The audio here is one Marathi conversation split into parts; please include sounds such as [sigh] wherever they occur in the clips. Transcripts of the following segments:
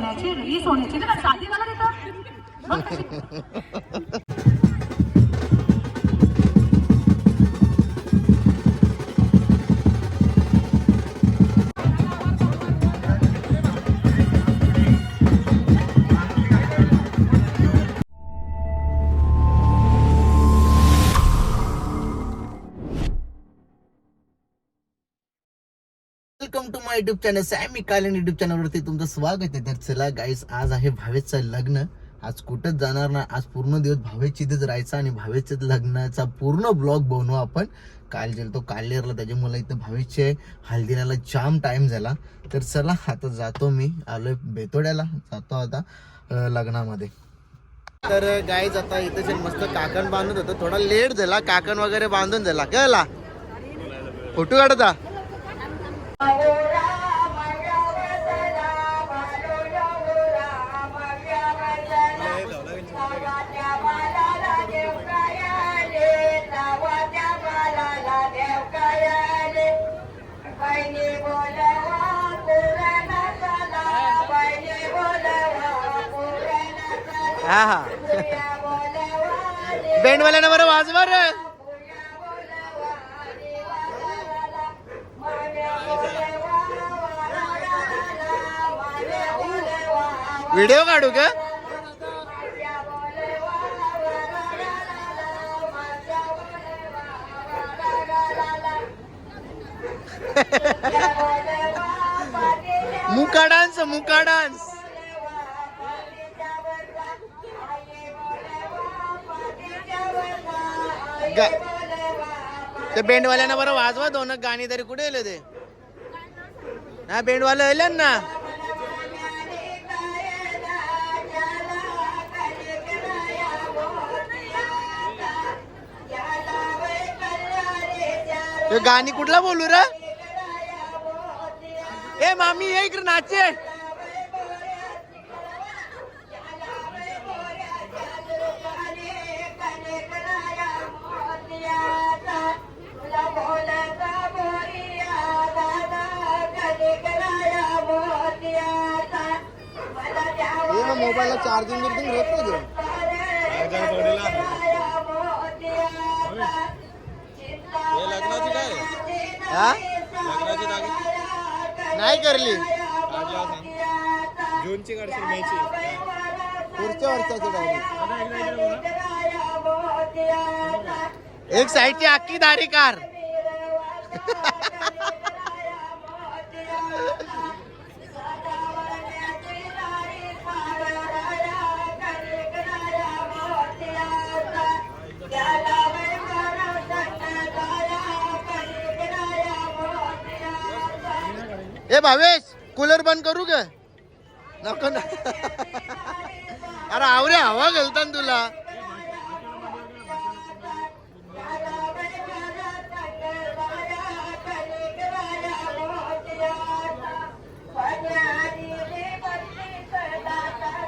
सोन्याची ही सोन्याची. ना साधी मला देतं? [laughs] YouTube channel Sammy Kalan YouTube चॅनलवरती तुमचं स्वागत आहे. तर चला गाईस आज आहे भावेचं लग्न. आज कुठंच जाणार ना आज पूर्ण दिवस भावेची तिथेच राहायचा आणि भावेच्या लग्नाचा पूर्ण ब्लॉग बनवू आपण. काल गेलो तो कालेरला त्याच्यामुळे इथं भावेचे हल्दीराला जाम टाइम झाला. तर चला आता जातो मी. आलोय बेतोड्याला. जातो आता लग्नामध्ये. तर गाईज आता इथे मस्त काकण बांधत होतं थोडा लेट झाला. काकण वगैरे बांधून झाला. कळला? फोटो काढता हा हा. बेंडवाल्यानं बरं वाजवा रे व्हिडिओ काढू का मुका डान्स मुका डान्स. ते बेंडवाल्यानं बरं वाजवा दोन गाणी तरी कुठे येले ते? हा बँडवाला येले ना? गाणी कुठला बोलू रे? ए मामी ये इकडे नाचे. सांग जूनची काढशील मेची. पुढच्या वर्षाची डायरी. एक साईडची अख्खी दारी कार ए भावेश! कूलर बंद करू का? नको ना. अरे आवरे हवा घालता ना तुला.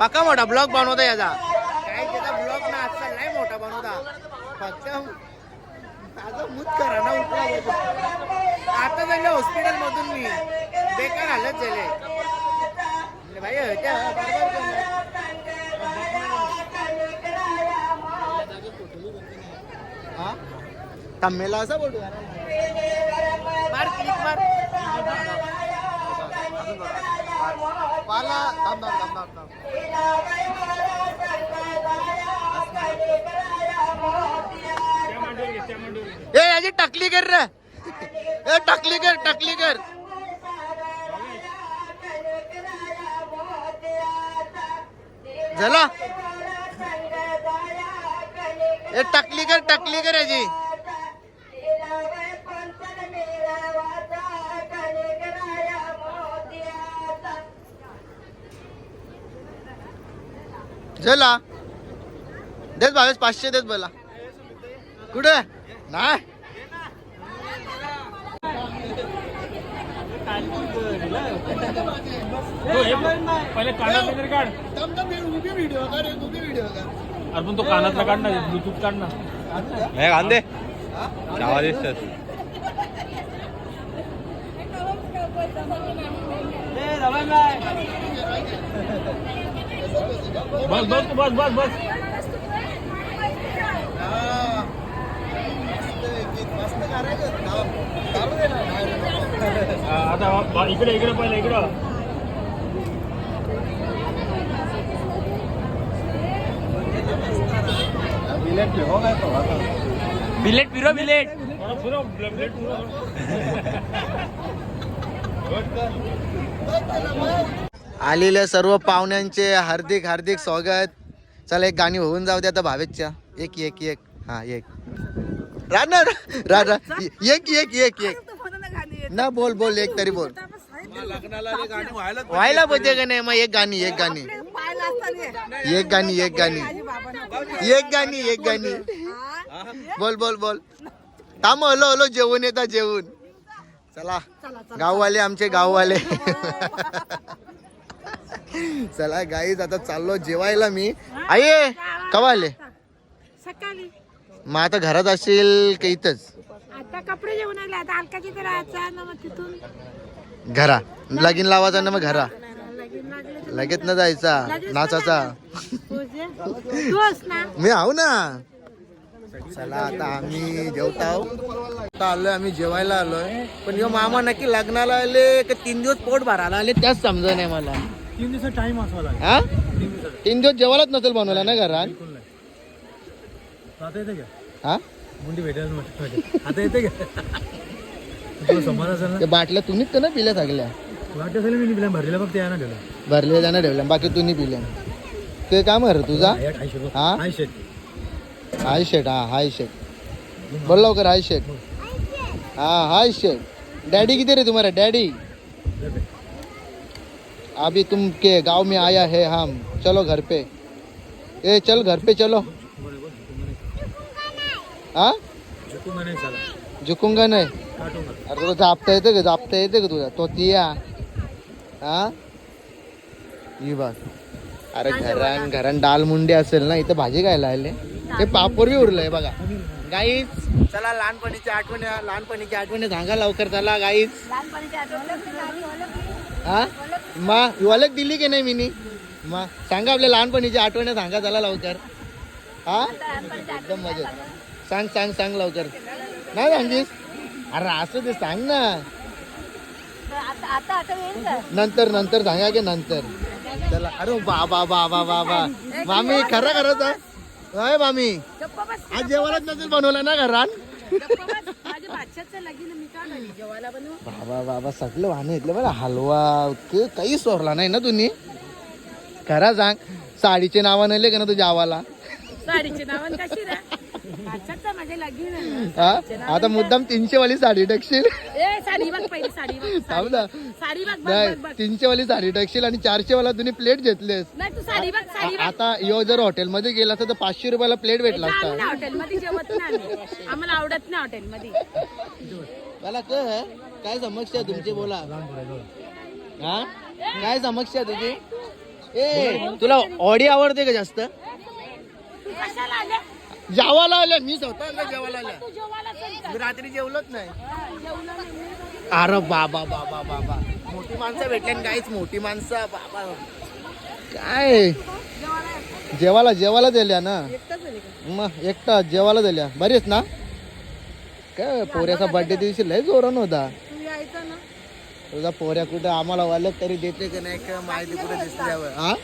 पक्का मोठा ब्लॉग बनवता याचा. काय त्याचा ब्लॉग ना आजकाल नाही मोठा बनवता फक्त आता मूत करा ना उठला. आता झाले हॉस्पिटल मधून मी. बेकार हालत झाले भाई हा? तम्मेला असा बोलू मार क्लिक मार. पाला थांब थांब थांब थांब. ए याची टकली कर रे. ए टकली कर टकली कर. झाला? ए टकली कर टकली कर याची. झाला? देत भावेश पाचशे देत बोला. कुठे? नाही. पहिले कानातलं तरी काढ. अरे पण तो कानातला काढ ना ब्लूटूथ काढ ना नाही कांदे रवा बाय. बस बस तू बस बस बस हा, आता इकडे इकडे पहिलं इकडं. बिलेट फिरो बिलेट. आलेल्या सर्व पाहुण्यांचे हार्दिक हार्दिक स्वागत. चला एक गाणी होऊन जाऊ दे आता भावेशच्या. एक एक एक. हा एक. राहणार राहणार एक एक एक एक. ना बोल बोल एक तरी बोल. व्हायला पाहिजे का नाही? मग एक गाणी एक गाणी. एक गाणी एक गाणी. एक गाणी एक गाणी. बोल बोल. बोल थांब हलो हलो जेवून येतात जेवून. चला. गाववाले आमचे गाववाले. चला गाईज आता चाललो जेवायला मी. आई कवा आले सकाळी. मग आता घरात असेल का इथंच? आता कपडे घेऊन आले आता अलकाची तर राहायचा ना मग तिथून. घरा. लगीन लावायचा ना मग घरा. लगीन लागले तर लगेच न जायचा. नाचाचा. पूजे. तूच ना. मी आहो ना. चला आता आम्ही जेवता आहो आता आलोय आम्ही जेवायला आलोय. पण ह्यो मामा नक्की लग्नाला आले का तीन दिवस पोट भरायला आले त्याच समज नाही मला. तीन दिवसात टाइम असावा लागेल. हा? तीन दिवस जेवायलाच नसेल बनवला ना घरात? आता येते का? हा? मुंडी भेटायला म्हटलं आता येते का? तुला समोर असेल ना? ते बाटल्या तुम्हीच तर ना पिल्या सगळ्या. वाटत असेल मी बिला भरलेला फक्त या ना ठेवला भरले जाणं ठेवल्या बाकी तुम्ही पिल्या. ते काम कर तुझा? ऐंशी रुपये हा? ऐंशी हाय शेट हा हाय शेट. बोल लवकर हाय शेट. हा हाय शेट. डैडी किधर है तुम्हारा? डैडी? अभी तुम के गांव में आया है हम. चलो घर पे. ए चल घर पे चलो. हा? झुकूंगा नाही झुकूंगा नाही? काटूंगा अरे तुला जापता येते का? जापता येते का तुझा तो तिया हा? ही बघ. अरे घरान घरान डाल मुंडी असेल ना इथं भाजी खायला आले. ते पापड बी उरलंय बघा. गाईच चला लहानपणीच्या आठवणी लहानपणीच्या आठवणी सांगा लवकर. चला गाईच हा? मा ओळख दिली की नाही मिनी? मा सांगा आपल्या लहानपणीच्या आठवणी सांगा चला लवकर. हा? एकदम मजेत. सांग सांग सांग लवकर. नाही सांगीस? अरे असं ते सांग ना. नंतर नंतर सांगा की नंतर. चला अरे बाबा बाबा बाबा मामी खरं खरंच आहे मामी. आज जेवणच नसेल बनवलं ना घरात? बाबा बाबा सगळं वाहन घेतलं बरं हलवा काही सोरला नाही ना तुम्ही? खरा सांग. साडीचे नाव नेले का ना तुझ्या आवाला साडीचे नावन कशी रे? हा? आता मुद्दाम तीनशे वाली साडी टाकशील थांब ना. नाही तीनशे वाली साडी टाकशील आणि चारशे वाला तुम्ही प्लेट घेतलेस. आता यो जर हॉटेलमध्ये गेला असता तर पाचशे रुपयाला प्लेट भेटला असता. हॉटेलमध्ये जेवत नाही आम्ही. आम्हाला आवडत नाही हॉटेलमध्ये. मला कळ काय समस्या तुमची बोला. हा? काय समस्या तुझी? ए तुला ऑडी आवडते का जास्त? जेवायला आल्या मी स्वतः जेवायला आल्या? मी रात्री जेवलोच नाही. अरे बाबा बाबा बाबा. मोठी माणसं भेटली काहीच मोठी माणसं बाबा. काय? जेवायला जेवायला दिल्या ना. मग एकटा जेवायला दिल्या. बरीच ना? काय पोऱ्याचा बर्थडे दिवशी लय जोरान होता. तुझा पोऱ्या कुठं आम्हाला वालत तरी देते का नाही का? माहिती कुठे दिसल्यावर हा?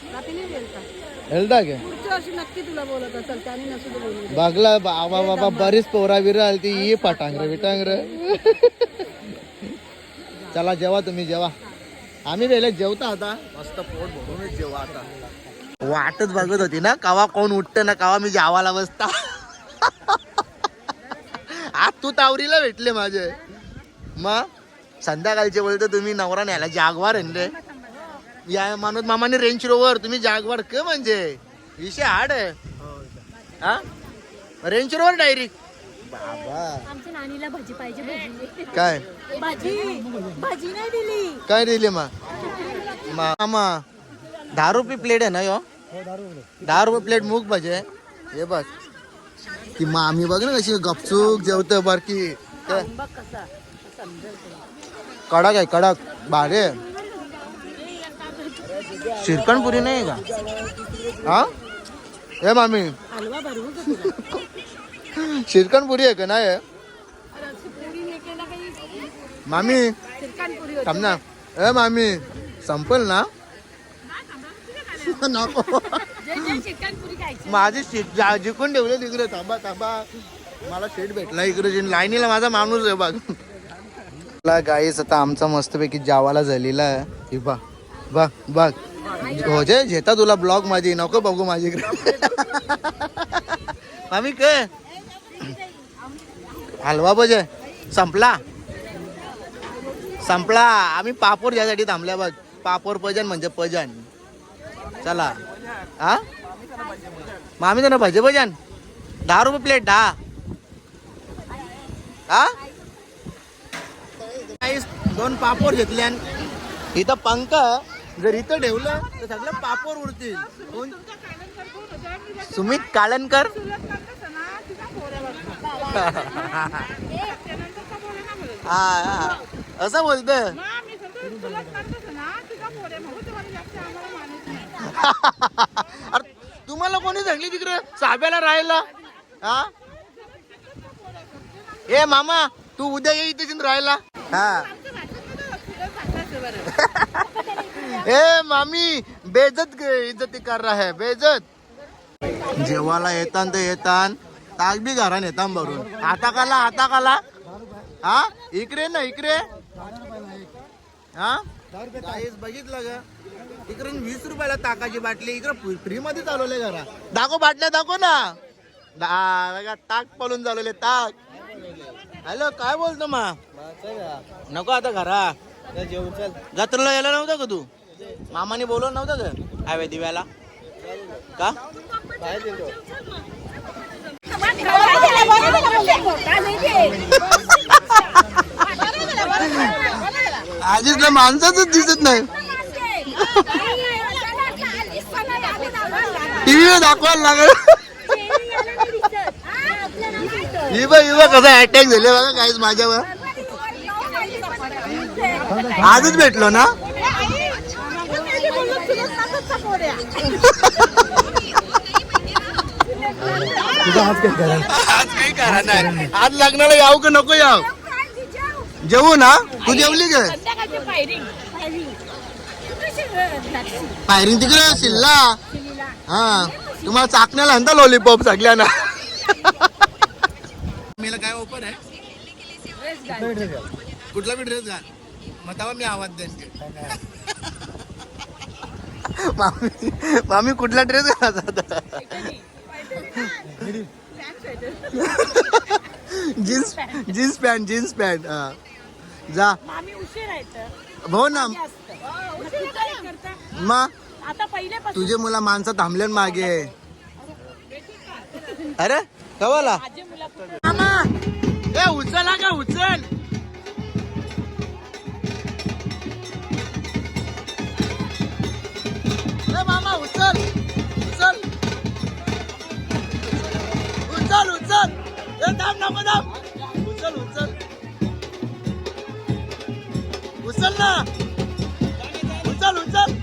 हेल्दा के पुढच्या वर्षी नक्की तुला बोलत असेल त्याने नसू दे बोलू. बघला बाबा बाबा बरीच पोरा बिरा आली ती ये पाटांगर विटांगर. चला जेवा तुम्ही जेवा. आम्ही वेळेला जेवता आता. मस्त पोट भरूनच जेवा आता. वाटच बघत होती ना कवा कोण उठत ना कवा मी जेवायला बसता. आज तू तावरीला भेटले माझे. मग संध्याकाळचे बोलतो तुम्ही नवरा न्यायला जागवार रे. या मानूत मामाने रेंज रोवर तुम्ही जागवार क म्हणजे? विषय हार्ड आहे. हा रेंज रोवर डायरेक्ट बाबा. आमच्या नानीला भाजी पाहिजे भाजी. काय? भाजी. भाजी नाही दिली. काय दिले मा? मामा दहा रुपये प्लेट आहे ना यो? दहा रुपये प्लेट मूग भाजी आहे. हे बघ. ती मामी बघ ना कशी गपचूक जेवत बारकी. कडक आहे कडक. भारी आहे. शिरकण पुरी नाही का? हा? ए मामी. हलवा भरवू का तुला. शिरकण पुरी आहे का? नाही हे मामी. थांब ना. ए मामी. संपल ना? नको. माझी जा- जिंकून ठेवले तिकडे थांबा थांबा. मला सीट भेटला इकडे. लाईनीला माझा माणूस आहे बघ. गाईस आता आमचा मस्तपैकी जावाला झालेला आहे. बघ बघ बघ. हो जे झेता तुला ब्लॉग माझी नको बघू माझी. मामी क? हलवा बजे संपला. संपला. आम्ही पापोर ज्यासाठी थांबल्या बघ. पापोर पजन म्हणजे पजन. चला. हा? मामी तर भजे भजन दहा रुपये प्लेट दहा. हा? दोन पापड घेतल्यान. इथं पंख जर इथं ठेवलं तर सगळं पापोर उरतील कोण? सुमित काळणकर? हा हा. असं बोलत अरे तुम्हाला कोणी सांगली तिकडे? साब्याला राहायला? हा? ए मामा तू उद्या ये इथे राहायला. हा. ए मामी बेजत इज्जती कर रहा है बेजत जेवायला येतान तर येतान ताक बी घरान येतान भरून. हाता काला हाता काला. हा? इकडे ना इकडे. हा? बघितलं ग. इकडे वीस रुपयाला ताकाची बाटली इकडे फ्री मध्ये चालवले घरा. दाखव बाटल्या दाखव ना. दा- ताक पळून चालवले ताक. हॅलो काय बोलतो मा? नको आता घरा. जत्रेला यायला नव्हता का तू? मामाने बोलवलं नव्हतं का? हायवे दिव्याला. का? आधीच माणसाच दिसत नाही. टीव्हीवर दाखवायला लागल. ही बघ ही बघ कसा अटॅक झाले बघा काहीच माझ्यावर. आजच भेटलो ना? आज काही करा नाही. आज लग्नाला याव का नको याव? जेवू ना? तू जेवली फायरिंग फायरिंग तिकडे ना? हा. तुम्हाला चाकण्याला आणता लॉलीपॉप सगळ्यांना. मला काय ओपन आहे? कुठला बी ड्रेस घाल. मग तेव्हा मी आवाज देईन. मामी मामी कुठला ड्रेस घालायचा jeans jeans pant jeans pant हा. जा. उशीर भाऊ ना. करता? मग आता पहिल्यापासून तुझे मुला माणसं थांबले ना मागे. अरे कवाला? मामा. ए उचला का उचल. उचल उचल उचल उचल. ए थांब नको थांब. उचल उचल. उचल ना. उचल उचल.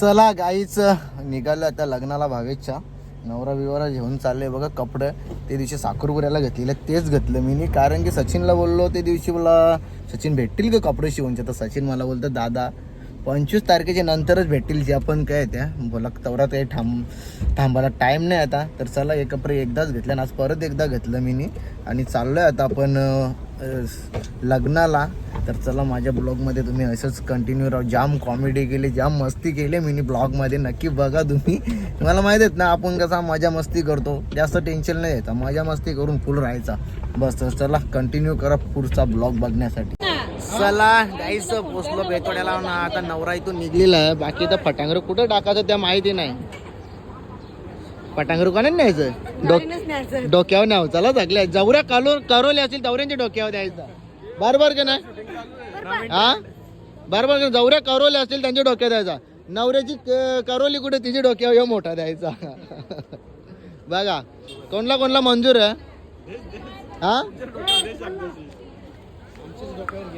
चला गाईच. निघालं आता लग्नाला भावेच्या नवरा बिवरा घेऊन चालले. बघा कपडे. ते दिवशी साखरपुऱ्याला घेतलेलं. तेच घेतलं मी कारण की सचिनला बोललो ते दिवशी मला सचिन भेटतील का कपडे शिवूनचे तर सचिन मला बोलतो दादा पंचवीस तारखेच्या नंतरच भेटतील जे आपण काय त्या. बोला तेवढा काही थांब थांबायला टाईम नाही आता. तर चला एकत्र एकदाच घेतले आणि आज परत एकदा घेतलं मी आणि चाललोय आता आपण लग्नाला तर चला माझ्या ब्लॉगमध्ये तुम्ही असंच कंटिन्यू राहू. जाम कॉमेडी केली जाम मस्ती केली मिनी ब्लॉगमध्ये. नक्की बघा तुम्ही. मला माहीत आहेत ना आपण कसा मजा मस्ती करतो. जास्त टेन्शन नाही येतं. मजा मस्ती करून फुल राहायचा. बस तर चला कंटिन्यू करा पुढचा ब्लॉग बघण्यासाठी. चला गाईचं पोचलो बेतोड्याला. ना आता नवरा इथून निघलेला आहे. बाकी तर फटांगर कुठं टाकायचं त्या माहिती नाही. फटांगर कोणाने न्यायचं? डोक डोक्यावर न्याव. चला थकल्या जवऱ्या कालो करवले असतील दवऱ्यांच्या डोक्यावर द्यायचं बरोबर का नाही? हा? बरोबर का जवऱ्या करवले असतील त्यांच्या डोक्यावर द्यायचा नवऱ्याची क- करवली कुठे तिच्या डोक्यावर ह्यो मोठा द्यायचा [laughs] बघा कोणला कोणला मंजूर आहे? हा?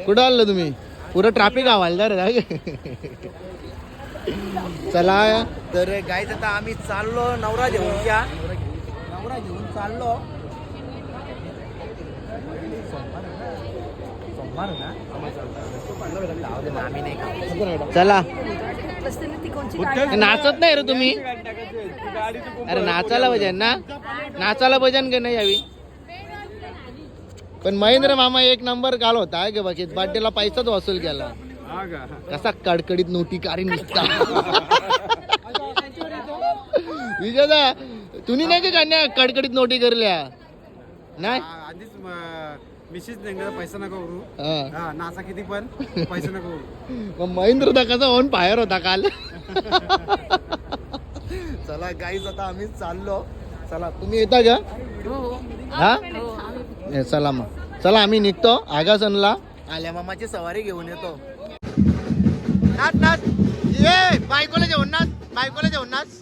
कुठं आलं तुम्ही? पुरं ट्रॅफिक हवालदार आहे [laughs] चला. तर गाईच आता आम्ही चाललो नवरा घेऊन या. नवरा घेऊन चाललो. चला. नाचत नाही रे तुम्ही. अरे नाचायला पाहिजे ना? नाचायला पाहिजे का नाही यावी. पण महेंद्र मामा एक नंबर काल होता. आहे का बाकी. बर्थडेला पैसाच वसूल केला. कसा कडकडीत नोटी कारी निघता विजयदा तुम्ही नाही का कन्या कडकडीत नोटी करल्या? नाही? आधीच मिशीच नाही पैसा नका करू हा. हा नासा किती पण पैसा नका करू मग महेंद्र दा कसा ऑन फायर होता काल? चला गाईज आता आम्ही चाललो. चला तुम्ही येता का? हा? ए, चला मग. चला आम्ही निघतो आगासनला. आल्या मामाची सवारी घेऊन येतो. नाच नाच ये बायकोला जेवण नाच बायकोला जेवण नाच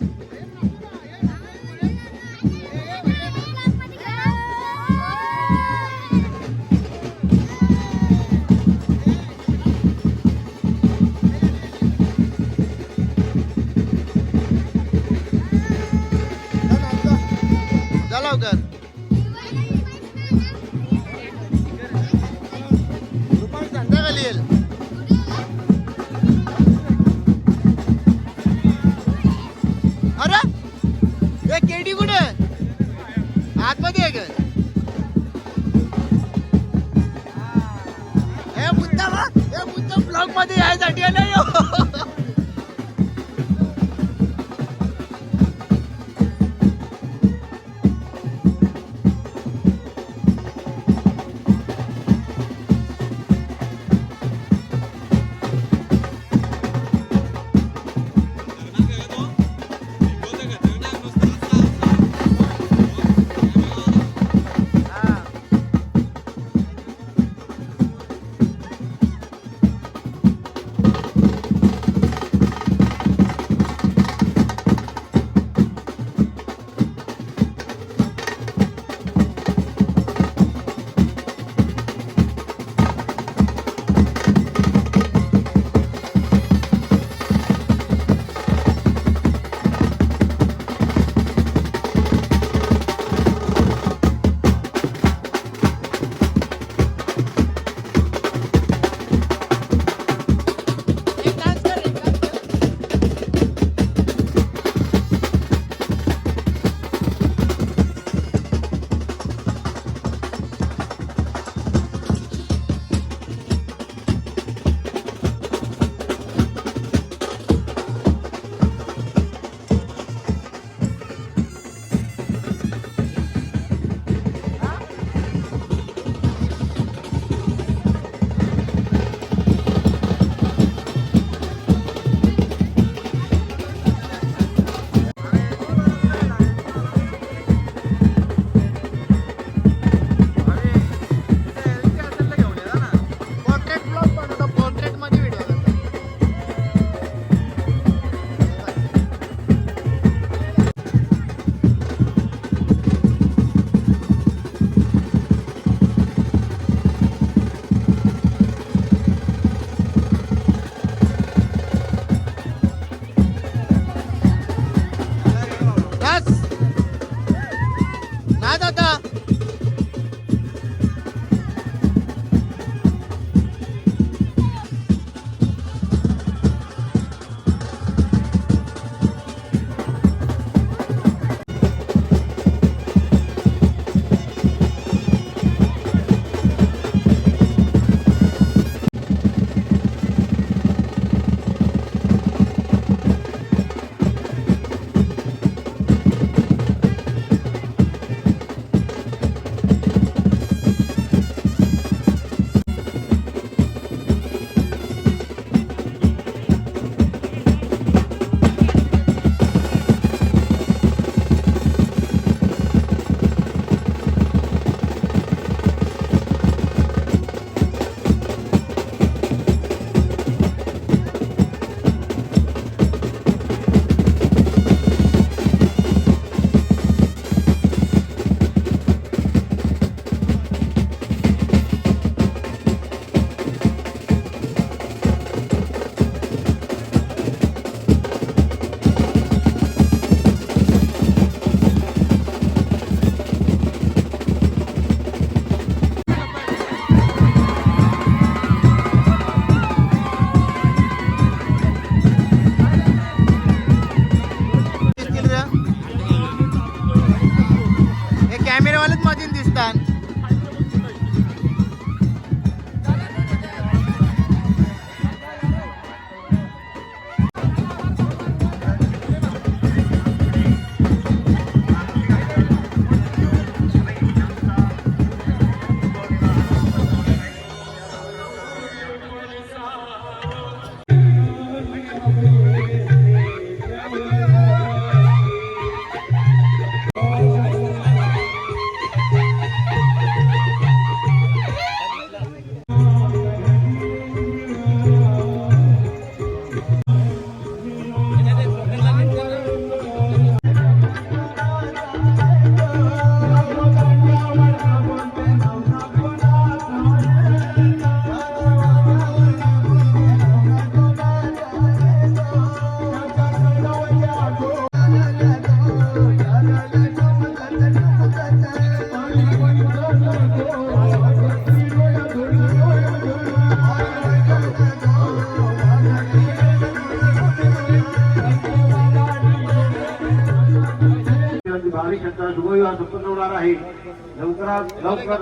लवकरात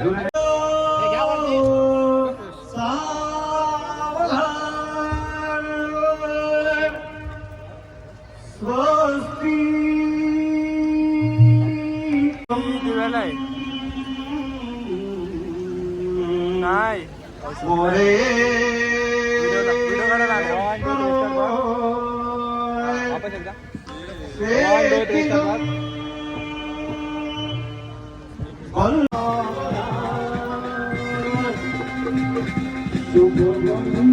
लवकर नाही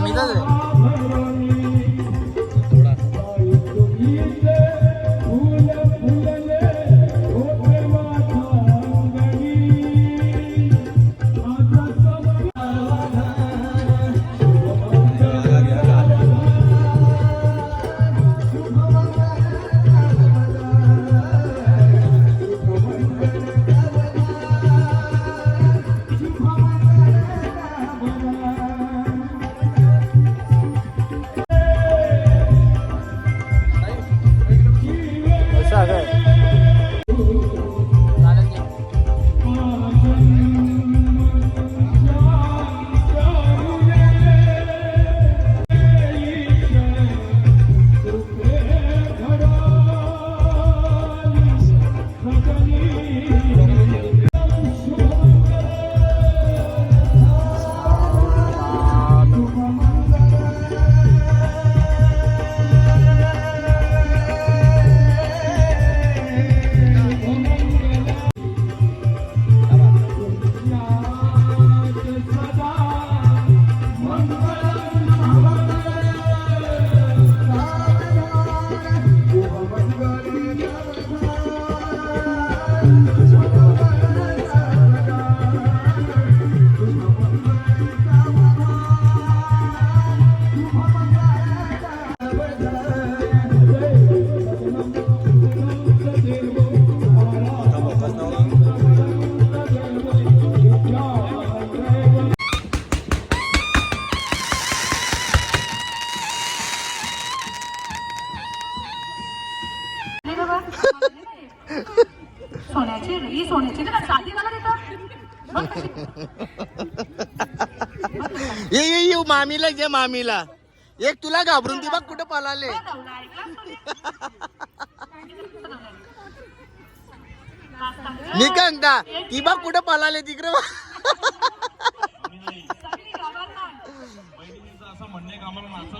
सॅमीचाच आहे मामीला जे मामीला. एक तुला घाबरून ती बघ कुठं पळाले. निकांता ती बघ कुठं पळाले तिकडे. असं म्हणणे नाचा